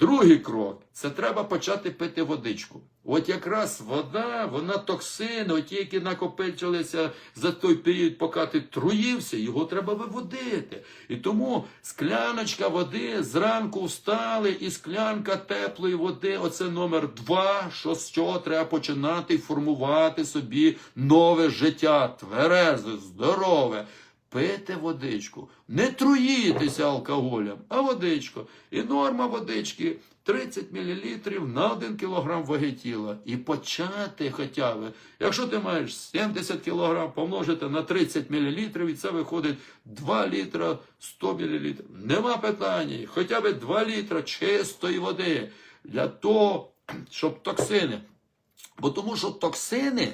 Другий крок це треба почати пити водичку. От якраз вода, вона токсини, оті, які накопичилися за той період, поки ти труївся, його треба виводити. І тому скляночка води зранку встали, і склянка теплої води. Оце номер два. Що з чого треба починати формувати собі нове життя, тверезе, здорове. Пити водичку, не труїтися алкоголем, а водичку. І норма водички 30 мл на 1 кг ваги тіла. І почати хоча б. Якщо ти маєш 70 кг, помножити на 30 мл, і це виходить 2 літра 100 мл. Нема питань. Хоча б 2 літра чистої води для того, щоб токсини. Бо тому що токсини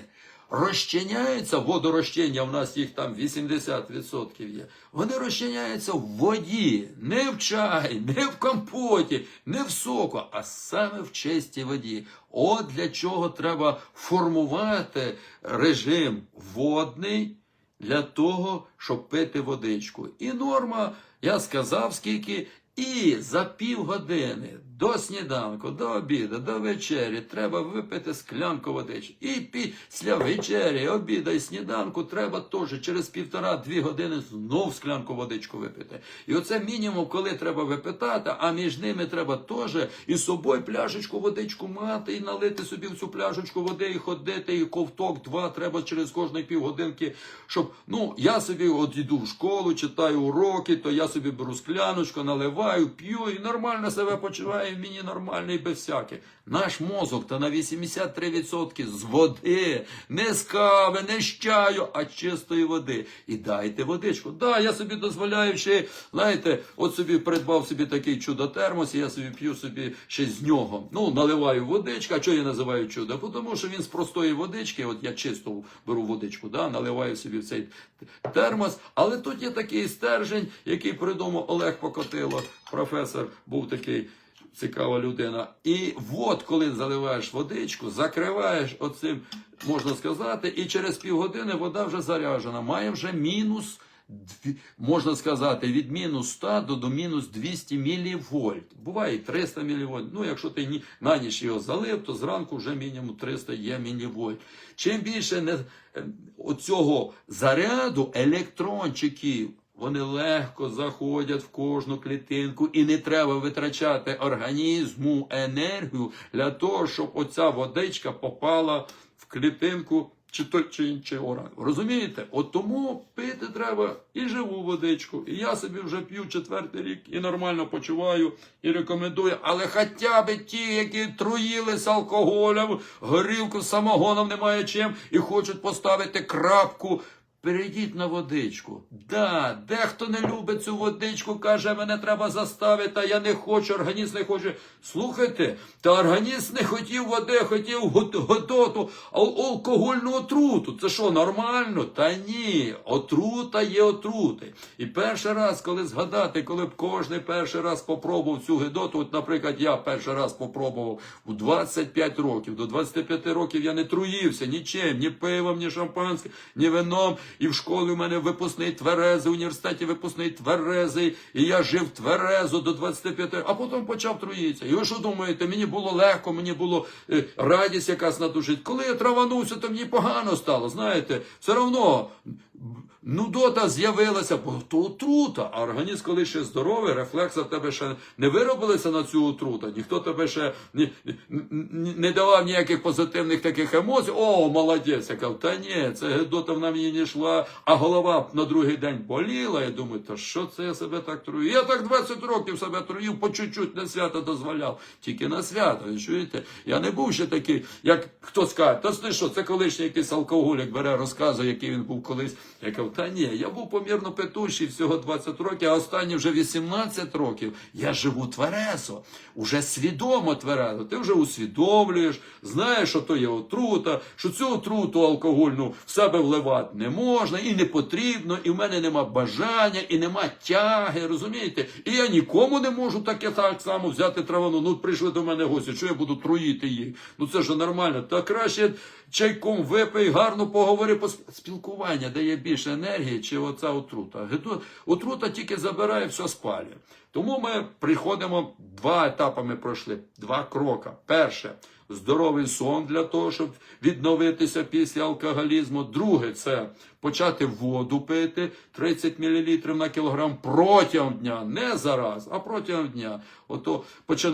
розчиняються, водорозчиння, в нас їх там 80% є. Вони розчиняються в воді, не в чай, не в компоті, не в соку, а саме в чистій воді. От для чого треба формувати режим водний для того, щоб пити водичку. І норма, я сказав скільки. І за півгодини до сніданку, до обіду, до вечері треба випити склянку водички. І після вечері, обіду і сніданку треба теж через півтора-дві години знов склянку водичку випити. І оце мінімум, коли треба випитати, а між ними треба теж і собою пляшечку водичку мати, і налити собі в цю пляшечку води, і ходити, і ковток два треба через кожної півгодинки. Щоб ну я собі от йду в школу, читаю уроки, то я собі беру скляночку, наливаю п'ю і нормально себе почуваю, мені нормально без всяких. Наш мозок та на 83% з води, не з кави, не з чаю, а чистої води. І дайте водичку. Да, я собі дозволяю ще, знаєте, от собі придбав собі такий чудо-термос, і я собі п'ю собі ще з нього. Ну, наливаю водичку. А чого я називаю чудо? Тому що він з простої водички, от я чисто беру водичку, да, наливаю собі в цей термос. Але тут є такий стержень, який придумав Олег Покотило, професор, був такий. Цікава людина. І от коли заливаєш водичку, закриваєш оцим, можна сказати, і через півгодини вода вже заряджена, має вже мінус, можна сказати, від мінус 100 до, до мінус 200 мілівольт. Буває 300 мілівольт. Ну, якщо ти на ніч його залив, то зранку вже мінімум 300 є мілівольт. Чим більше не, е, оцього заряду електрончиків, вони легко заходять в кожну клітинку, і не треба витрачати організму енергію для того, щоб оця водичка попала в клітинку чи той чи інший орган. Розумієте? От тому пити треба і живу водичку. І я собі вже п'ю четвертий рік і нормально почуваю і рекомендую. Але хоча б ті, які труїлися алкоголем, горілку, самогоном немає чим, і хочуть поставити крапку. Перейдіть на водичку. Да, дехто не любить цю водичку, каже, мене треба заставити, а я не хочу, організм не хоче. Слухайте, та організм не хотів води, хотів гот- гототу, алкогольну отруту. Це що, нормально? Та ні, отрута є отрути. І перший раз, коли згадати, коли б кожен перший раз попробував цю гидоту, от, наприклад, я перший раз попробував у 25 років. До 25 років я не труївся нічим, ні пивом, ні шампанським, ні вином. І в школі у мене випускний тверезий, в університеті випускний тверезий, і я жив тверезо до 25, а потім почав труїтися. І ви що думаєте, мені було легко, мені було е, радість якась надужить. Коли я траванувся, то мені погано стало, знаєте, все одно. Нудота з'явилася, бо то отрута. А організм, коли ще здоровий, рефлекси в тебе ще не виробилися на цю отруту. Ніхто тебе ще не, не, давав ніяких позитивних таких емоцій. О, молодець! Я кажу, та ні, це гедота вона мені не йшла, а голова на другий день боліла. Я думаю, та що це я себе так трую? Я так 20 років себе труїв, по чуть-чуть на свято дозволяв. Тільки на свято, чуєте? Я не був ще такий, як хто скаже, та що, це колишній якийсь алкоголік бере, розказує, який він був колись. Я кажу, та ні, я був помірно петущий всього 20 років, а останні вже 18 років. Я живу тверезо, уже свідомо тверезо. Ти вже усвідомлюєш, знаєш, що то є отрута, що цю отруту алкогольну в себе вливати не можна і не потрібно, і в мене нема бажання, і нема тяги, розумієте? І я нікому не можу таке так само взяти травану. Ну, прийшли до мене гості, що я буду труїти їх? Ну це ж нормально. Та краще чайком випий, гарно поговори по спілкування, більше енергії. чи оця отрута. Отрута тільки забирає, все спалює. Тому ми приходимо, два етапи ми пройшли, два кроки. Перше здоровий сон для того, щоб відновитися після алкоголізму. Друге це почати воду пити 30 мл на кілограм протягом дня, не зараз, а протягом дня. Ото починати.